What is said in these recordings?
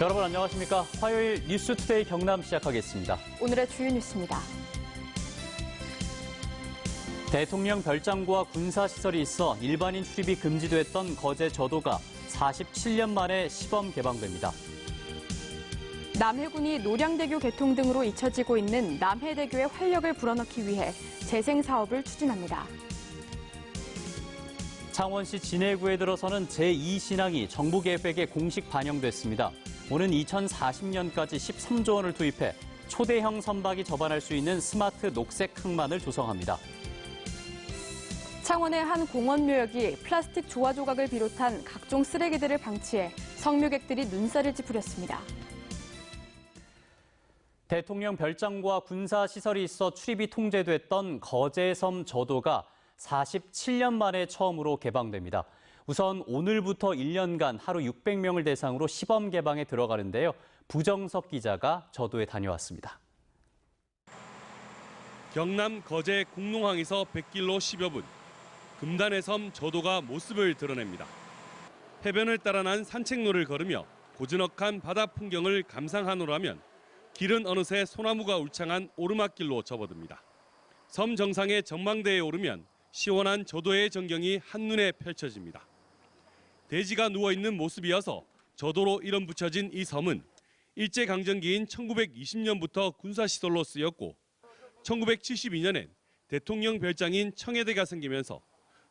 여러분 안녕하십니까? 화요일 뉴스투데이 경남 시작하겠습니다. 오늘의 주요 뉴스입니다. 대통령 별장과 군사시설이 있어 일반인 출입이 금지됐던 거제 저도가 47년 만에 시범 개방됩니다. 남해군이 노량대교 개통 등으로 잊혀지고 있는 남해대교의 활력을 불어넣기 위해 재생 사업을 추진합니다. 창원시 진해구에 들어서는 제2신항이 정부 계획에 공식 반영됐습니다. 오는 2040년까지 13조 원을 투입해 초대형 선박이 접안할 수 있는 스마트 녹색 항만을 조성합니다. 창원의 한 공원 묘역이 플라스틱 조화 조각을 비롯한 각종 쓰레기들을 방치해 성묘객들이 눈살을 찌푸렸습니다. 대통령 별장과 군사시설이 있어 출입이 통제됐던 거제섬 저도가 47년 만에 처음으로 개방됩니다. 우선 오늘부터 1년간 하루 600명을 대상으로 시범 개방에 들어가는데요. 부정석 기자가 저도에 다녀왔습니다. 경남 거제 공농항에서 100길로 10여 분, 금단의 섬 저도가 모습을 드러냅니다. 해변을 따라 난 산책로를 걸으며 고즈넉한 바다 풍경을 감상하노라면 길은 어느새 소나무가 울창한 오르막길로 접어듭니다. 섬 정상의 전망대에 오르면 시원한 저도의 전경이 한눈에 펼쳐집니다. 대지가 누워있는 모습이어서 저도로 이름 붙여진 이 섬은 일제강점기인 1920년부터 군사시설로 쓰였고 1972년엔 대통령 별장인 청해대가 생기면서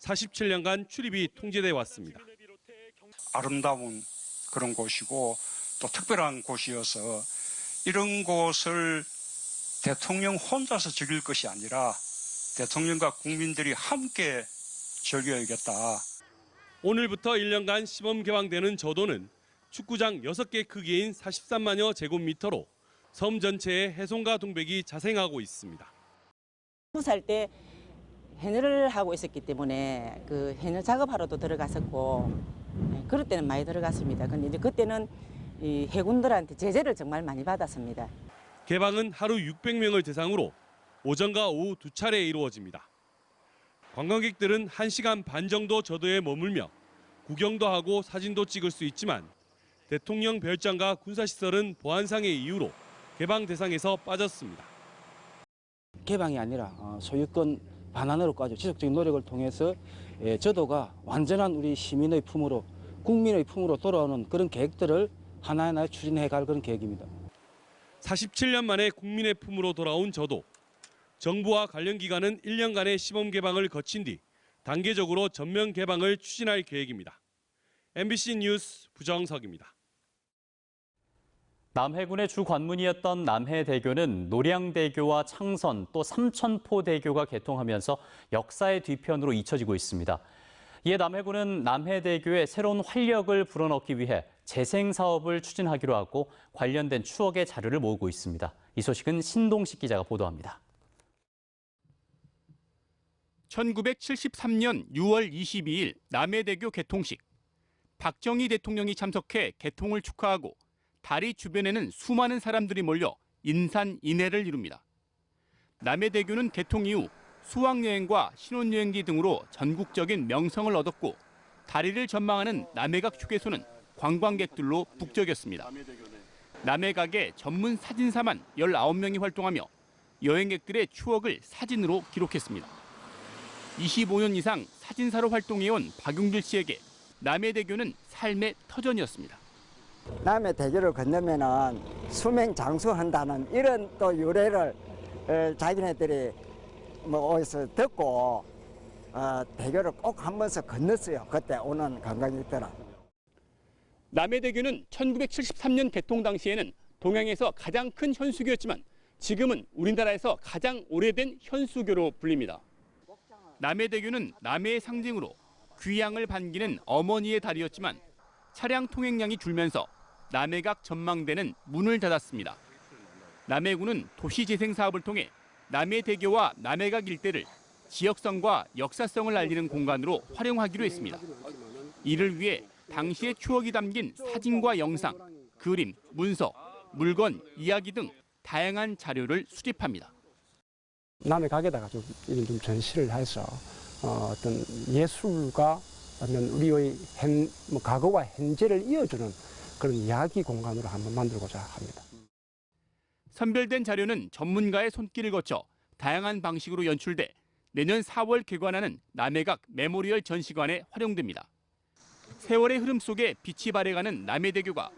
47년간 출입이 통제돼 왔습니다. 아름다운 그런 곳이고 또 특별한 곳이어서 이런 곳을 대통령 혼자서 즐길 것이 아니라 대통령과 국민들이 함께 즐겨야겠다. 오늘부터 1년간 시범 개방되는 저도는 축구장 6개 크기인 43만여 제곱미터로 섬 전체에 해송과 동백이 자생하고 있습니다. 살때 해녀를 하고 있었기 때문에 그 해녀 작업하러도 들어갔었고 네, 그럴 때는 많이 들어갔습니다. 근데 이제 그때는 이 해군들한테 제재를 정말 많이 받았습니다. 개방은 하루 600명을 대상으로 오전과 오후 두 차례 이루어집니다. 관광객들은 1시간 반 정도 저도에 머물며 구경도 하고 사진도 찍을 수 있지만 대통령 별장과 군사시설은 보안상의 이유로 개방 대상에서 빠졌습니다. 개방이 아니라 어, 소유권 반환으로까지 지속적인 노력을 통해서 예, 저도가 완전한 우리 시민의 품으로 국민의 품으로 돌아오는 그런 계획들을 하나하나 추진해 갈 그런 계획입니다. 47년 만에 국민의 품으로 돌아온 저도. 정부와 관련 기관은 1년간의 시범 개방을 거친 뒤 단계적으로 전면 개방을 추진할 계획입니다. MBC 뉴스 부정석입니다. 남해군의 주 관문이었던 남해대교는 노량대교와 창선 또 삼천포대교가 개통하면서 역사의 뒤편으로 잊혀지고 있습니다. 이에 남해군은 남해대교에 새로운 활력을 불어넣기 위해 재생 사업을 추진하기로 하고 관련된 추억의 자료를 모으고 있습니다. 이 소식은 신동식 기자가 보도합니다. 1973년 6월 22일 남해대교 개통식. 박정희 대통령이 참석해 개통을 축하하고 다리 주변에는 수많은 사람들이 몰려 인산인해를 이룹니다. 남해대교는 개통 이후 수학여행과 신혼여행지 등으로 전국적인 명성을 얻었고 다리를 전망하는 남해각 휴게소는 관광객들로 북적였습니다. 남해각의 전문 사진사만 19명이 활동하며 여행객들의 추억을 사진으로 기록했습니다. 25년 이상 사진사로 활동해온 박용길 씨에게 남해대교는 삶의 터전이었습니다. 남의 대교를 건너면은 수명 장수한다는 이런 또 유래를 어, 자기네들이 뭐 어디서 듣고 어, 대교를 꼭 한 번씩 건넜어요. 그때 오는 관광객들은. 남해대교는 1973년 개통 당시에는 동양에서 가장 큰 현수교였지만 지금은 우리나라에서 가장 오래된 현수교로 불립니다. 남해대교는 남해의 상징으로 귀향을 반기는 어머니의 다리였지만 차량 통행량이 줄면서 남해각 전망대는 문을 닫았습니다. 남해군은 도시재생 사업을 통해 남해대교와 남해각 일대를 지역성과 역사성을 알리는 공간으로 활용하기로 했습니다. 이를 위해 당시의 추억이 담긴 사진과 영상, 그림, 문서, 물건, 이야기 등 다양한 자료를 수집합니다. 남의 가게다가 좀, 이런 좀 전시를 해서 어, 어떤 예술과 그다음에 우리의 현, 뭐 과거와 현재를 이어주는 그런 이야기 공간으로 한번 만들고자 합니다. 선별된 자료는 전문가의 손길을 거쳐 다양한 방식으로 연출돼 내년 4월 개관하는 남해각 메모리얼 전시관에 활용됩니다. 세월의 흐름 속에 빛이 발해가는 남해대교가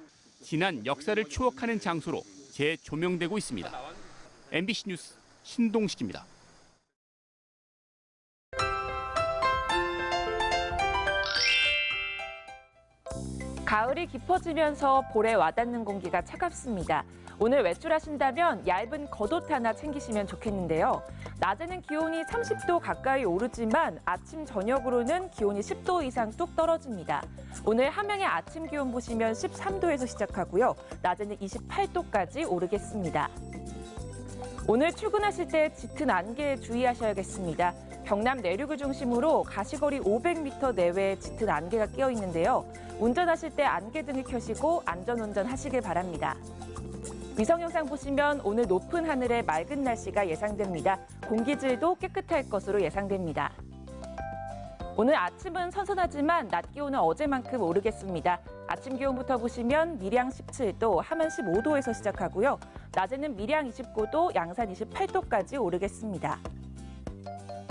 지난 역사를 추억하는 장소로 재조명되고 있습니다. MBC 뉴스 신동식입니다. 가을이 깊어지면서 볼에 와닿는 공기가 차갑습니다. 오늘 외출하신다면 얇은 겉옷 하나 챙기시면 좋겠는데요. 낮에는 기온이 30도 가까이 오르지만 아침 저녁으로는 기온이 10도 이상 뚝 떨어집니다. 오늘 함양의 아침 기온 보시면 13도에서 시작하고요. 낮에는 28도까지 오르겠습니다. 오늘 출근하실 때 짙은 안개에 주의하셔야겠습니다. 경남 내륙을 중심으로 가시거리 500m 내외에 짙은 안개가 끼어 있는데요. 운전하실 때 안개등을 켜시고 안전운전 하시길 바랍니다. 위성 영상 보시면 오늘 높은 하늘에 맑은 날씨가 예상됩니다. 공기질도 깨끗할 것으로 예상됩니다. 오늘 아침은 선선하지만 낮 기온은 어제만큼 오르겠습니다. 아침 기온부터 보시면 밀양 17도, 함안 15도에서 시작하고요. 낮에는 밀양 29도, 양산 28도까지 오르겠습니다.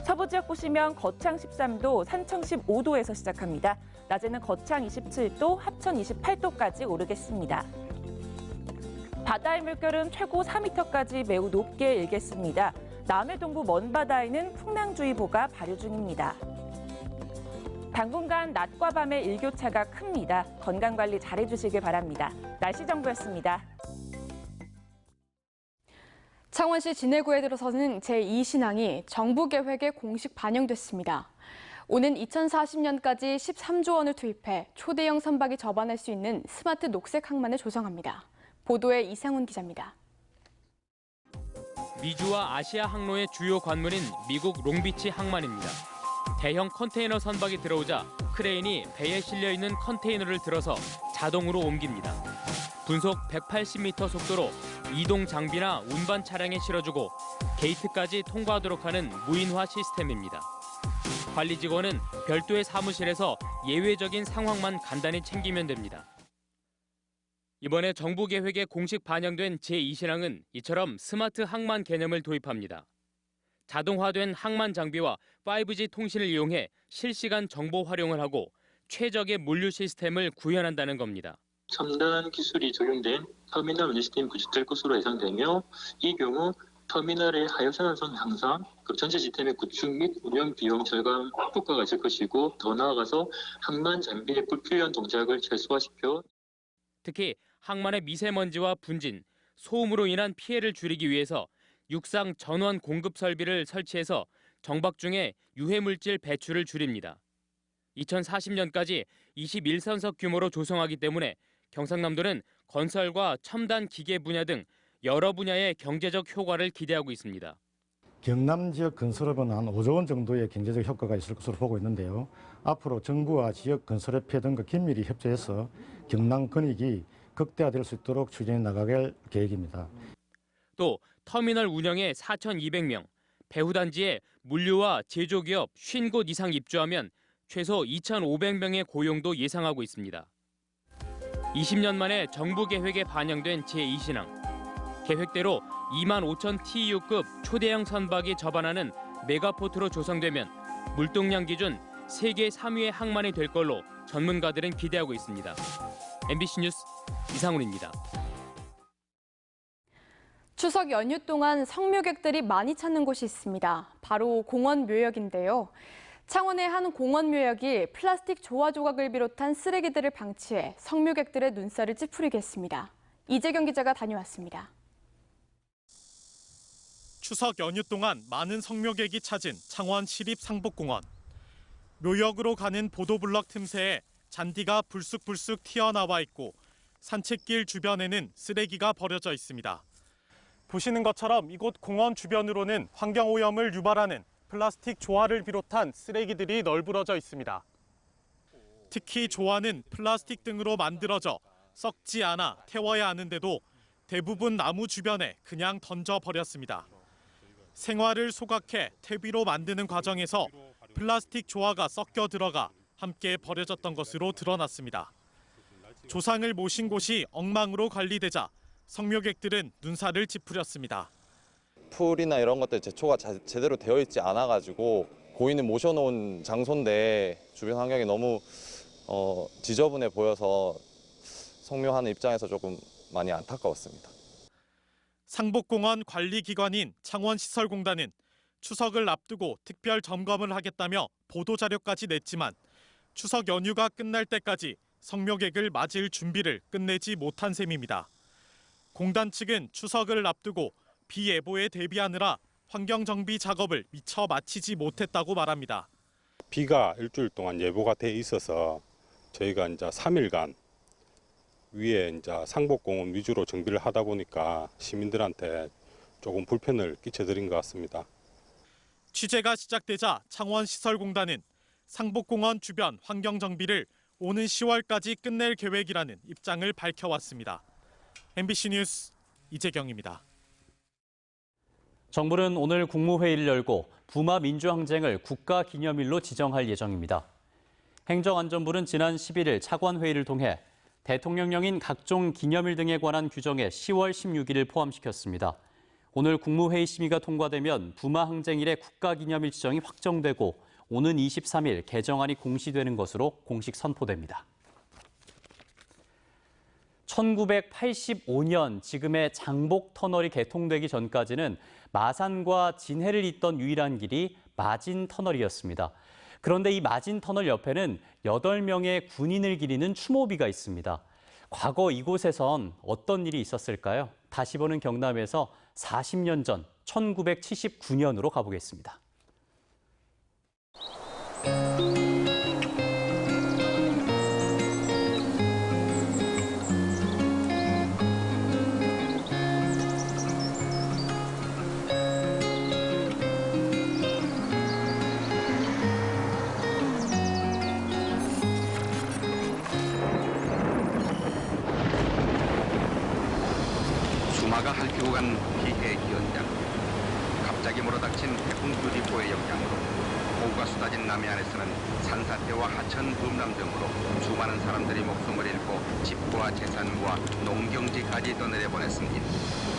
서부 지역 보시면 거창 13도, 산청 15도에서 시작합니다. 낮에는 거창 27도, 합천 28도까지 오르겠습니다. 바다의 물결은 최고 4m까지 매우 높게 일겠습니다. 남해 동부 먼바다에는 풍랑주의보가 발효 중입니다. 당분간 낮과 밤의 일교차가 큽니다. 건강관리 잘해주시길 바랍니다. 날씨 정보였습니다. 창원시 진해구에 들어서는 제2신항이 정부 계획에 공식 반영됐습니다. 오는 2040년까지 13조 원을 투입해 초대형 선박이 접안할 수 있는 스마트 녹색 항만을 조성합니다. 보도에 이상훈 기자입니다. 미주와 아시아 항로의 주요 관문인 미국 롱비치 항만입니다. 대형 컨테이너 선박이 들어오자 크레인이 배에 실려 있는 컨테이너를 들어서 자동으로 옮깁니다. 분속 180m 속도로 이동 장비나 운반 차량에 실어주고 게이트까지 통과하도록 하는 무인화 시스템입니다. 관리 직원은 별도의 사무실에서 예외적인 상황만 간단히 챙기면 됩니다. 이번에 정부 계획에 공식 반영된 제2신항은 이처럼 스마트 항만 개념을 도입합니다. 자동화된 항만 장비와 5G 통신을 이용해 실시간 정보 활용을 하고 최적의 물류 시스템을 구현한다는 겁니다. 첨단 기술이 적용된 터미널 운영 시스템이 구축될 것으로 예상되며 이 경우 터미널의 하요산화선 향상, 그 전체 시스템의 구축 및 운영 비용 절감 효과가 있을 것이고 더 나아가서 항만 장비의 불필요한 동작을 최소화시켜 특히 항만의 미세먼지와 분진, 소음으로 인한 피해를 줄이기 위해서 육상 전원 공급 설비를 설치해서 정박 중에 유해물질 배출을 줄입니다. 2040년까지 21선석 규모로 조성하기 때문에 경상남도는 건설과 첨단 기계 분야 등 여러 분야의 경제적 효과를 기대하고 있습니다. 경남 지역 건설업은 한 5조 원 정도의 경제적 효과가 있을 것으로 보고 있는데요. 앞으로 정부와 지역 건설업회 등과 긴밀히 협조해서 경남 근익이 극대화될 수 있도록 추진해 나갈 계획입니다. 또 터미널 운영에 4,200명, 배후단지에 물류와 제조기업 50곳 이상 입주하면 최소 2,500명의 고용도 예상하고 있습니다. 20년 만에 정부 계획에 반영된 제2신항. 계획대로 2만 5천 TEU급 초대형 선박이 접안하는 메가포트로 조성되면 물동량 기준 세계 3위의 항만이 될 걸로 전문가들은 기대하고 있습니다. MBC 뉴스 이상훈입니다. 추석 연휴 동안 성묘객들이 많이 찾는 곳이 있습니다. 바로 공원 묘역인데요. 창원의 한 공원 묘역이 플라스틱 조화 조각을 비롯한 쓰레기들을 방치해 성묘객들의 눈살을 찌푸리게 했습니다. 이재경 기자가 다녀왔습니다. 추석 연휴 동안 많은 성묘객이 찾은 창원 시립 상복공원. 묘역으로 가는 보도블럭 틈새에 잔디가 불쑥불쑥 튀어나와 있고 산책길 주변에는 쓰레기가 버려져 있습니다. 보시는 것처럼 이곳 공원 주변으로는 환경오염을 유발하는 플라스틱 조화를 비롯한 쓰레기들이 널브러져 있습니다. 특히 조화는 플라스틱 등으로 만들어져 썩지 않아 태워야 하는데도 대부분 나무 주변에 그냥 던져 버렸습니다. 생화를 소각해 퇴비로 만드는 과정에서 플라스틱 조화가 섞여 들어가 함께 버려졌던 것으로 드러났습니다. 조상을 모신 곳이 엉망으로 관리되자 성묘객들은 눈살을 찌푸렸습니다. 풀이나 이런 것들 제초가 자- 제대로 되어 있지 않아 가지고 고인을 모셔놓은 장소인데 주변 환경이 너무 어, 지저분해 보여서 성묘하는 입장에서 조금 많이 안타까웠습니다. 상복공원 관리기관인 창원시설공단은 추석을 앞두고 특별 점검을 하겠다며 보도자료까지 냈지만 추석 연휴가 끝날 때까지 성묘객을 맞을 준비를 끝내지 못한 셈입니다. 공단 측은 추석을 앞두고 비 예보에 대비하느라 환경 정비 작업을 미처 마치지 못했다고 말합니다. 비가 일주일 동안 예보가 돼 있어서 저희가 이제 3일간 위에 이제 상복공원 위주로 정비를 하다 보니까 시민들한테 조금 불편을 끼쳐드린 것 같습니다. 취재가 시작되자 창원시설공단은 상복공원 주변 환경 정비를 오는 10월까지 끝낼 계획이라는 입장을 밝혀왔습니다. MBC 뉴스 이재경입니다. 정부는 오늘 국무회의를 열고 부마 민주항쟁을 국가기념일로 지정할 예정입니다. 행정안전부는 지난 11일 차관회의를 통해 대통령령인 각종 기념일 등에 관한 규정에 10월 16일을 포함시켰습니다. 오늘 국무회의 심의가 통과되면 부마 항쟁일의 국가기념일 지정이 확정되고 오는 23일 개정안이 공시되는 것으로 공식 선포됩니다. 1985년 지금의 장복 터널이 개통되기 전까지는 마산과 진해를 잇던 유일한 길이 마진 터널이었습니다. 그런데 이 마진 터널 옆에는 8명의 군인을 기리는 추모비가 있습니다. 과거 이곳에선 어떤 일이 있었을까요? 다시 보는 경남에서 40년 전 1979년으로 가보겠습니다. 범람 등으로 수많은 사람들이 목숨을 잃고 집과 재산과 농경지까지 떠내려 보냈습니다.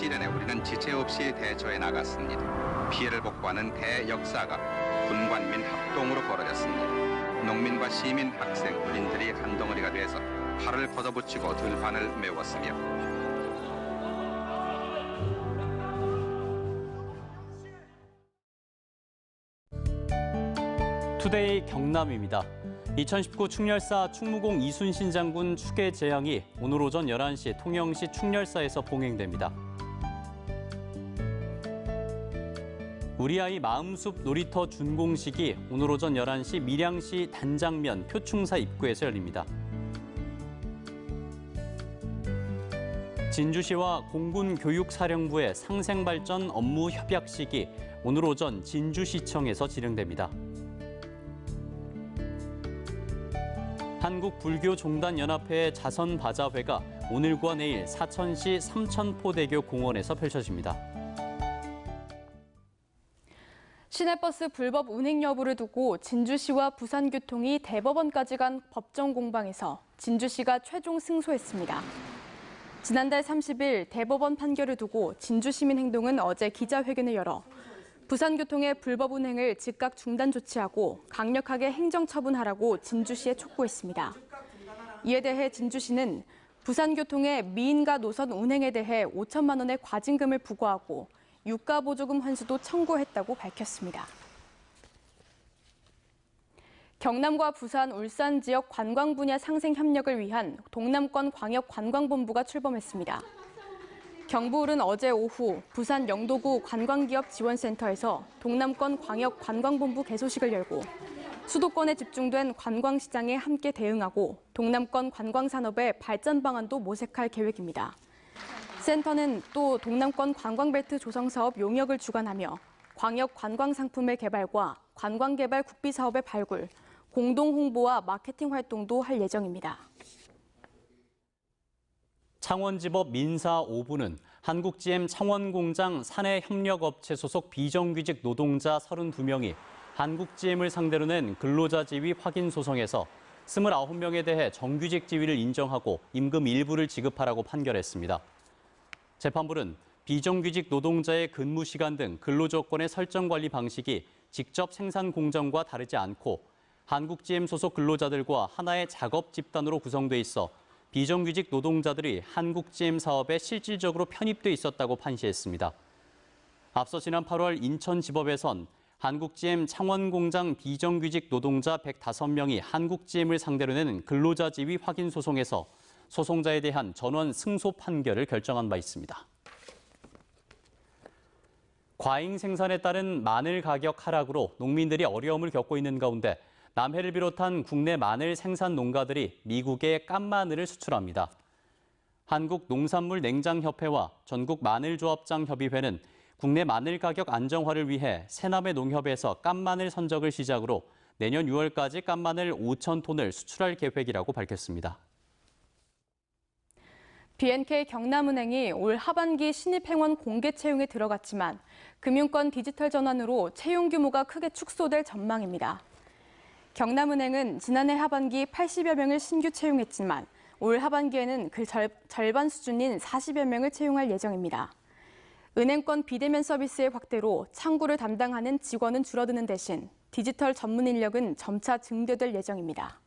시련에 우리는 지체 없이 대처해 나갔습니다. 피해를 복구하는 대역사가 군관민 합동으로 벌어졌습니다. 농민과 시민, 학생, 군인들이 한 덩어리가 돼서 팔을 걷어붙이고 들판을 메웠으며 투데이 경남입니다. 2019 충렬사 충무공 이순신 장군 추계 재앙이 오늘 오전 11시 통영시 충렬사에서 봉행됩니다. 우리 아이 마음숲 놀이터 준공식이 오늘 오전 11시 밀양시 단장면 표충사 입구에서 열립니다. 진주시와 공군교육사령부의 상생발전 업무 협약식이 오늘 오전 진주시청에서 진행됩니다. 한국불교종단연합회의 자선바자회가 오늘과 내일 사천시 삼천포대교 공원에서 펼쳐집니다. 시내버스 불법 운행 여부를 두고 진주시와 부산교통이 대법원까지 간 법정 공방에서 진주시가 최종 승소했습니다. 지난달 30일 대법원 판결을 두고 진주시민행동은 어제 기자회견을 열어 부산교통의 불법 운행을 즉각 중단 조치하고 강력하게 행정처분하라고 진주시에 촉구했습니다. 이에 대해 진주시는 부산교통의 미인가 노선 운행에 대해 5천만 원의 과징금을 부과하고 유가 보조금 환수도 청구했다고 밝혔습니다. 경남과 부산, 울산 지역 관광 분야 상생 협력을 위한 동남권 광역 관광본부가 출범했습니다. 경부울은 어제 오후 부산 영도구 관광기업 지원센터에서 동남권 광역 관광본부 개소식을 열고 수도권에 집중된 관광시장에 함께 대응하고 동남권 관광산업의 발전 방안도 모색할 계획입니다. 센터는 또 동남권 관광벨트 조성 사업 용역을 주관하며 광역 관광 상품의 개발과 관광 개발 국비 사업의 발굴, 공동 홍보와 마케팅 활동도 할 예정입니다. 창원지법 민사 5부는 한국GM 창원공장 사내 협력업체 소속 비정규직 노동자 32명이 한국GM을 상대로 낸 근로자 지위 확인 소송에서 29명에 대해 정규직 지위를 인정하고 임금 일부를 지급하라고 판결했습니다. 재판부는 비정규직 노동자의 근무 시간 등 근로조건의 설정 관리 방식이 직접 생산 공정과 다르지 않고 한국GM 소속 근로자들과 하나의 작업 집단으로 구성돼 있어 비정규직 노동자들이 한국GM 사업에 실질적으로 편입돼 있었다고 판시했습니다. 앞서 지난 8월 인천지법에선 한국GM 창원공장 비정규직 노동자 105명이 한국GM을 상대로 낸 근로자 지위 확인 소송에서 소송자에 대한 전원 승소 판결을 결정한 바 있습니다. 과잉 생산에 따른 마늘 가격 하락으로 농민들이 어려움을 겪고 있는 가운데 남해를 비롯한 국내 마늘 생산 농가들이 미국에 깐마늘을 수출합니다. 한국농산물냉장협회와 전국마늘조합장협의회는 국내 마늘 가격 안정화를 위해 새남의 농협에서 깐마늘 선적을 시작으로 내년 6월까지 깐마늘 5천 톤을 수출할 계획이라고 밝혔습니다. BNK 경남은행이 올 하반기 신입행원 공개 채용에 들어갔지만 금융권 디지털 전환으로 채용 규모가 크게 축소될 전망입니다. 경남은행은 지난해 하반기 80여 명을 신규 채용했지만 올 하반기에는 그 절, 절반 수준인 40여 명을 채용할 예정입니다. 은행권 비대면 서비스의 확대로 창구를 담당하는 직원은 줄어드는 대신 디지털 전문 인력은 점차 증대될 예정입니다.